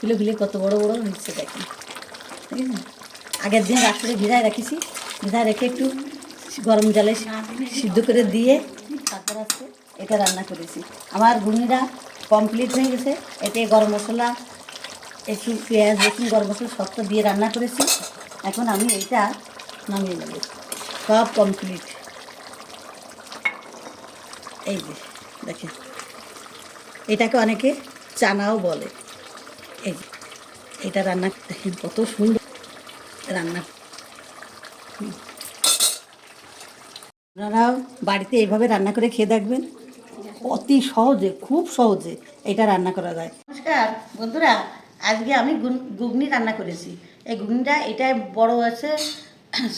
ফুলে ফুলে কত বড় বড় হচ্ছে দেখেন ঠিক আছে? আগের দিন রাত্রে ভিজায় রাখিছি, ভিজায় রেখে একটু গরম জলে সিদ্ধ করে দিয়ে তারপর আজকে এটা রান্না করেছি। আমার ঘুগনিটা কমপ্লিট হয়ে গেছে, এতে গরম মশলা, একটু পেঁয়াজ, রসুন, গরম মশলা সবটা দিয়ে রান্না করেছি। এখন আমি এটা নামিয়ে নেব। সব কমপ্লিট এই যে, দেখেন। এটাকে অনেকে চানাও বলে। এই, এটা রান্না, দেখেন কত সুন্দর রান্না। আপনারাও বাড়িতে এইভাবে রান্না করে খেয়ে দেখবেন, অতি সহজে, খুব সহজে এটা রান্না করা যায়। নমস্কার, বন্ধুরা, আজকে আমি গুন- ঘুগনি রান্না করেছি। এই ঘুগনিটা এটাই বড় আছে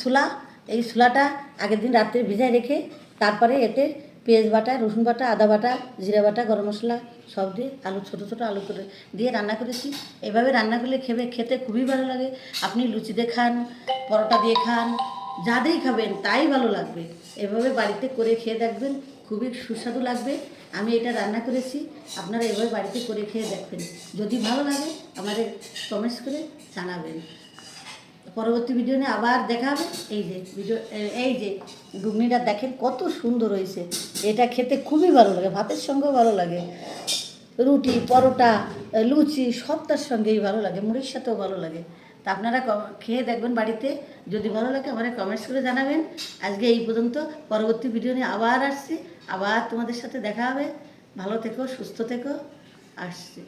ছোলা এই ছোলাটা আগের দিন রাত্রে ভিজায় রেখে, তারপরে এতে পেঁয়াজ বাটা, রসুন বাটা, আদা বাটা, জিরা বাটা, গরম মশলা, সব দিয়ে আলু, ছোটো ছোটো আলু করে দিয়ে রান্না করেছি। এভাবে রান্না করলে খেবে, খেতে খুবই ভালো লাগে। আপনি লুচি দিয়ে খান, পরোটা দিয়ে খান, যা দিয়েই খাবেন, তাই ভালো লাগবে। এভাবে বাড়িতে করে খেয়ে দেখবেন, খুবই সুস্বাদু লাগবে। আমি এটা রান্না করেছি, আপনারা এভাবে বাড়িতে করে খেয়ে দেখবেন। যদি ভালো লাগে, আমাদের কমেন্টস করে জানাবেন। পরবর্তী ভিডিও নিয়ে আবার দেখা হবে। এই যে ভিডিও এই যে ঘুগনিটা দেখেন কত সুন্দর হয়েছে। এটা খেতে খুবই ভালো লাগে, ভাতের সঙ্গেও ভালো লাগে। রুটি, পরোটা লুচি, সবটার সঙ্গেই ভালো লাগে, মুড়ির সাথেও ভালো লাগে। তা আপনারা খেয়ে দেখবেন বাড়িতে। যদি ভালো লাগে আমার কমেন্টস করে জানাবেন। আজকে এই পর্যন্ত, পরবর্তী ভিডিও নিয়ে আবার আসছি। আবার তোমাদের সাথে দেখা হবে। ভালো থেকো, সুস্থ থেকো। আসছি।